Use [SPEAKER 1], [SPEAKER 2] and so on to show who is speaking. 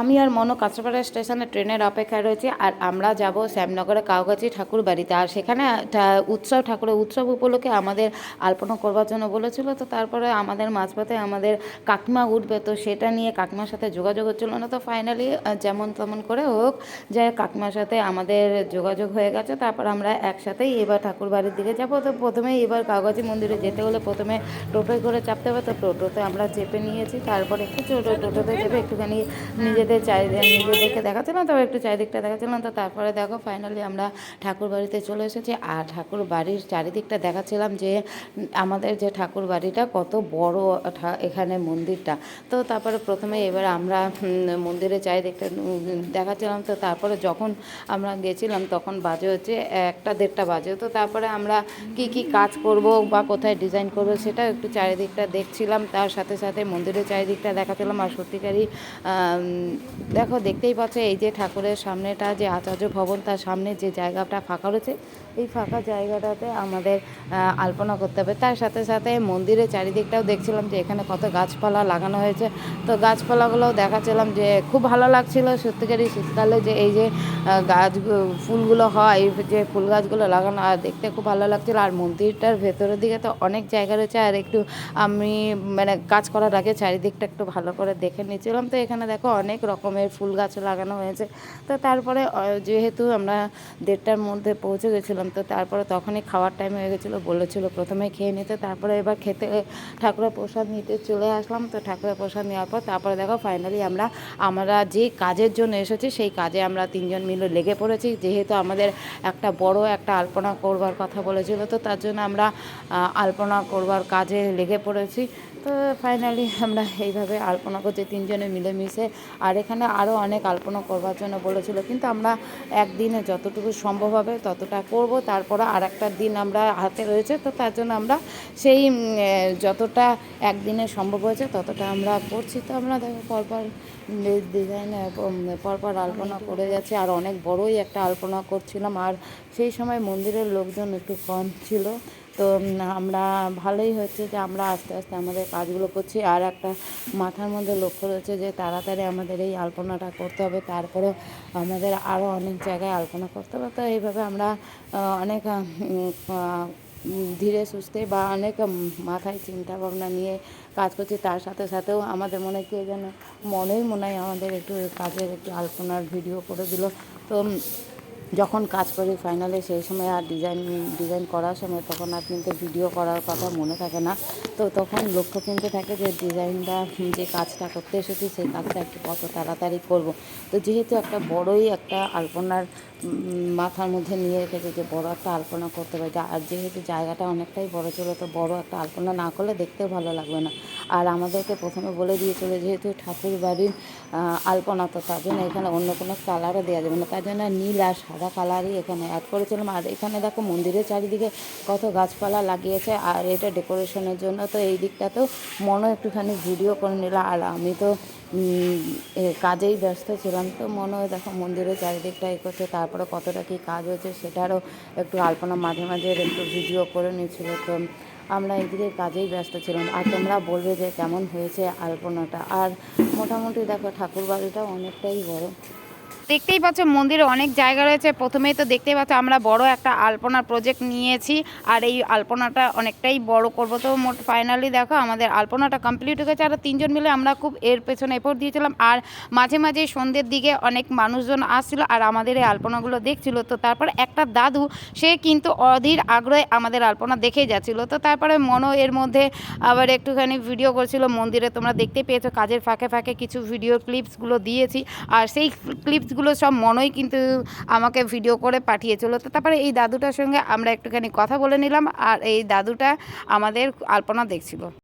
[SPEAKER 1] আমি আর মনো কাঁচরাপাড়া স্টেশনে ট্রেনের অপেক্ষায় রয়েছি, আর আমরা যাব শ্যামনগরে কাউগাছি ঠাকুর বাড়িতে। আর সেখানে উৎসব, ঠাকুরের উৎসব উপলক্ষে আমাদের আলপনা করবার জন্য বলেছিল, তো তারপরে আমাদের মাঝপথে আমাদের কাকিমা উঠবে, তো সেটা নিয়ে কাকিমার সাথে যোগাযোগ হচ্ছিল না, তো ফাইনালি যেমন তেমন করে হোক, যে কাকিমার সাথে আমাদের যোগাযোগ হয়ে গেছে, তারপর আমরা একসাথেই এবার ঠাকুর বাড়ির দিকে যাব। তো প্রথমেই এবার কাউগাছি মন্দিরে যেতে হলে প্রথমে টোটোয় করে চাপতে হবে, তো টোটোতে আমরা চেপে নিয়েছি, তারপর একটু ছোটো টোটোতে চেপে একটুখানি নিজেদের চারিদিক নিজেদেরকে দেখাচ্ছিলাম তবে একটু চারিদিকটা দেখাচ্ছিলাম তো তারপরে দেখো ফাইনালি আমরা ঠাকুর বাড়িতে চলে এসেছি। আর ঠাকুর বাড়ির চারিদিকটা দেখাচ্ছিলাম যে আমাদের যে ঠাকুর বাড়িটা কত বড় এখানে মন্দিরটা। তো তারপরে প্রথমে এবার আমরা উম, মন্দিরের চারিদিকটা দেখাচ্ছিলাম। তো তারপরে যখন আমরা গেছিলাম তখন বাজে হচ্ছে একটা দেড়টা বাজে। তো তারপরে আমরা কি কি কাজ করব বা কোথায় ডিজাইন করব সেটা একটু চারিদিকটা দেখছিলাম। তার সাথে সাথে মন্দিরের চারিদিকটা দেখাচ্ছিলাম। আর সত্যিকারই দেখো, দেখতেই পাচ্ছ, এই যে ঠাকুরের সামনেটা, যে আচার্য ভবন, তার সামনে যে জায়গাটা ফাঁকা রয়েছে, এই ফাঁকা জায়গাটাতে আমাদের আলপনা করতে হবে। তার সাথে সাথে মন্দিরের চারিদিকটাও দেখছিলাম যে এখানে কত গাছপালা লাগানো হয়েছে। তো গাছপালাগুলোও দেখাচ্ছিলাম যে খুব ভালো লাগছিল। সত্যিকারই শীতকালে যে এই যে গাছ, ফুলগুলো হয়, যে ফুল গাছগুলো লাগানো, আর দেখতে খুব ভালো লাগছিল। আর মন্দিরটার ভেতরের দিকে তো অনেক জায়গা রয়েছে। আর একটু আমি মানে কাজ করার আগে চারিদিকটা একটু ভালো করে দেখে নিয়েছিলাম তো এখানে দেখো, অনেক রকমের ফুল গাছ লাগানো হয়েছে। তো তারপরে যেহেতু আমরা দেড়টার মধ্যে পৌঁছে গেছিলাম, তো তারপরে তখনই খাওয়ার টাইম হয়ে গেছিল, বলেছিলো প্রথমে খেয়ে নিতে। তারপরে এবার খেতে, ঠাকুরের প্রসাদ নিতে চলে আসলাম। তো ঠাকুরের প্রসাদ নেওয়ার পর তারপরে দেখো ফাইনালি আমরা আমরা যে কাজের জন্য এসেছি, সেই কাজে আমরা তিনজন মিলে লেগে পড়েছি। যেহেতু আমাদের একটা বড় একটা আলপনা করবার কথা বলেছিল, তো তার জন্য আমরা আলপনা করবার কাজে লেগে পড়েছি। তো ফাইনালি আমরা এইভাবে আলপনা করছি, তিনজনে মিলেমিশে। আর এখানে আরও অনেক আলপনা করবার জন্য বলেছিল, কিন্তু আমরা একদিনে যতটুকু সম্ভব হবে ততটা করব। তারপরে আর একটা দিন আমরা হাতে রয়েছে, তো তার জন্য আমরা সেই যতটা একদিনে সম্ভব হয়েছে ততটা আমরা করছি। তো আমরা দেখো পরপর ডিজাইনে পরপর আলপনা করে যাচ্ছে। আর অনেক বড়ই একটা আলপনা করছিলাম। আর সেই সময় মন্দিরের লোকজন একটু কম ছিল। তো আমরা ভালোই হচ্ছে যে আমরা আস্তে আস্তে আমাদের কাজগুলো করছি। আর একটা মাথার মধ্যে লক্ষ্য রয়েছে যে তাড়াতাড়ি আমাদের এই আলপনাটা করতে হবে। তারপরে আমাদের আরও অনেক জায়গায় আলপনা করতে হবে। তো এইভাবে আমরা অনেক ধীরে সুস্থে বা অনেক মাথায় চিন্তা ভাবনা নিয়ে কাজ করছি। তার সাথে সাথেও আমাদের মনে কে যেন মনেই মনে হয় আমাদের একটু কাজের একটু আলপনার ভিডিও করে দিল। তো যখন কাজ করি ফাইনালে সেই সময় আর ডিজাইন ডিজাইন করার সময় তখন আর কিন্তু ভিডিও করার কথা মনে থাকে না। তো তখন লক্ষ্য কিন্তু থাকে যে ডিজাইনটা যে কাজটা করতে এসেছি সেই কাজটা একটু কত তাড়াতাড়ি করব। তো যেহেতু একটা বড়ই একটা আলপনার মাথার মধ্যে নিয়ে রেখেছে যে বড় একটা আলপনা করতে যা- আর যেহেতু জায়গাটা অনেকটাই বড় ছিল, তো বড় একটা আলপনা না করলে দেখতেও ভালো লাগবে না। আর আমাদেরকে প্রথমে বলে দিয়েছিল যেহেতু ঠাকুর বাড়ির আলপনা, তো তার জন্য এখানে অন্য কোনো কালারও দেওয়া যাবে না। তার জন্য নীল আর সাদা কালারই এখানে অ্যাড করেছিলাম। আর এখানে দেখো মন্দিরের চারিদিকে কত গাছপালা লাগিয়েছে। আর এটা ডেকোরেশনের জন্য তো এই দিকটাতেও মনে একটুখানি ভিডিও করে নিলাম। আর আমি তো কাজেই ব্যস্ত ছিলাম। তো মনে হয় দেখো মন্দিরের চারিদিকটা এ করছে। তারপরে কতটা কী কাজ হয়েছে সেটারও একটু আলপনা মাঝে মাঝে একটু ভিডিও করে নিয়েছিল। তো আমরা এদিকে কাজেই ব্যস্ত ছিলাম। আর তোমরা বলবে যে কেমন হয়েছে আলপনাটা। আর মোটামুটি দেখো ঠাকুর বাড়িটা অনেকটাই বড়। দেখতেই পাচ্ছ, মন্দিরে অনেক জায়গা রয়েছে। প্রথমেই তো দেখতেই পাচ্ছ, আমরা বড় একটা আলপনার প্রজেক্ট নিয়েছি, আর এই আলপনাটা অনেকটাই বড় করব। তো মোট ফাইনালি দেখো, আমাদের আলপনাটা কমপ্লিট হয়ে গেছে, আর তিনজন মিলে আমরা খুব এর পেছনে এফোর্ট দিয়েছিলাম। আর মাঝে মাঝে সন্ধ্যের দিকে অনেক মানুষজন আসছিল, আর আমাদের এই আলপনাগুলো দেখছিল। তো তারপর একটা দাদু, সে কিন্তু অধীর আগ্রহে আমাদের আলপনা দেখেই যাচ্ছিল। তো তারপরে মনো এর মধ্যে আবার একটুখানি ভিডিও করছিল, মন্দিরে তোমরা দেখতে পেয়েছ, কাজের ফাঁকে ফাঁকে কিছু ভিডিও ক্লিপসগুলো দিয়েছি। আর সেই ক্লিপসগুলো সব মনোই কিন্তু আমাকে ভিডিও করে পাঠিয়েছিল। তো তারপরে এই দাদুটার সঙ্গে আমরা একটুখানি কথা বলে নিলাম আর এই দাদুটা আমাদের আলপনা দেখছিল।